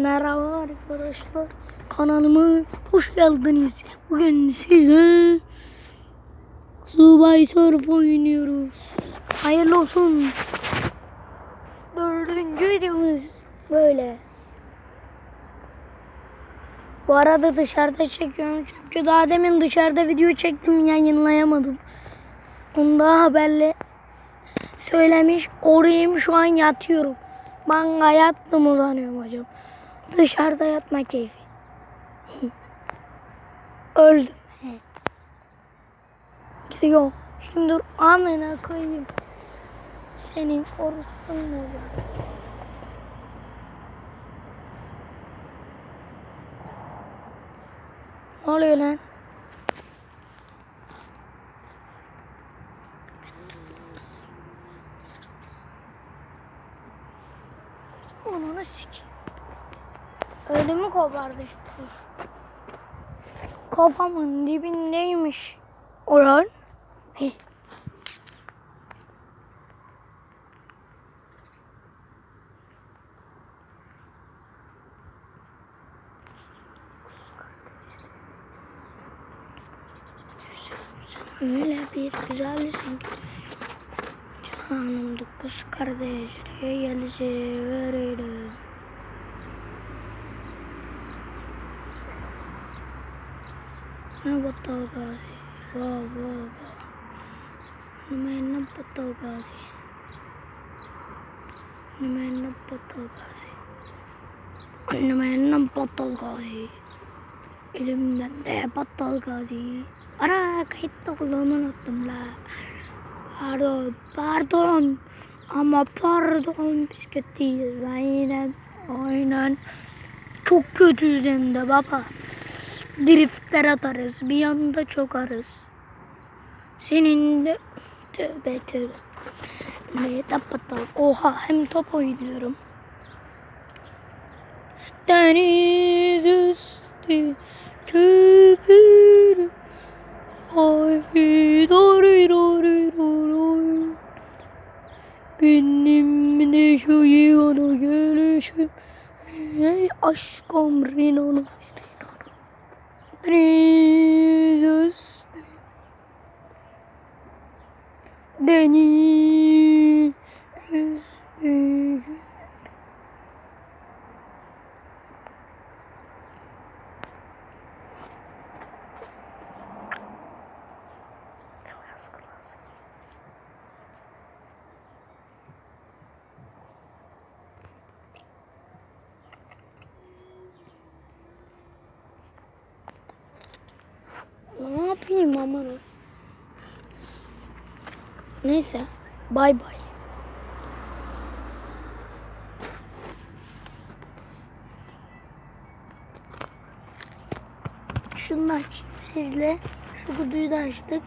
merhaba arkadaşlar. Kanalıma hoş geldiniz. Bugün size Subay Surf oynuyoruz. Hayırlı olsun. Dördüncü videomuz böyle. Bu arada dışarıda çekiyorum çünkü daha demin dışarıda video çektim yayınlayamadım. Onu da haberle söylemiş. Orayım şu an yatıyorum. Ben yattım uzanıyorum hocam. Dışarıda yatma keyfi. Öldüm. He. Gidiyor. Şimdi dur amena koyayım. Senin orospun ne olacak? Ne oluyor lan? Ananı sik. Ödümü kopardı kuş. Kafamın dibindeymiş. Oran. Heh. Öyle bir güzelsin ki. Canım dokuz kardeşliğe gelişi verelim. Ne battal gazi. Vah vah vah. Numayan battal gazi. Numayan battal gazi. Numayan battal gazi. Elimden de battal gazi. Ara kayıtta kulağımı unuttum la. Pardon, pardon. Ama pardon bisikletteyiz. Aynen, aynen. Çok kötüyüz hem de baba. Driftler atarız. Bir anda çokarız. Senin de tövbe tövbe. Ne tapatal. Oha hem top oynuyorum. Deniz üstü köpür. Ay dori dori dori. Benim de şu yana gelişim. Ey aşkım Rina'nın. Deniz. Deniz üstü. Klas klas. Ne yapayım aman. Neyse. Bay bay. Şunu açayım sizle. Şu kutuyu da açtık.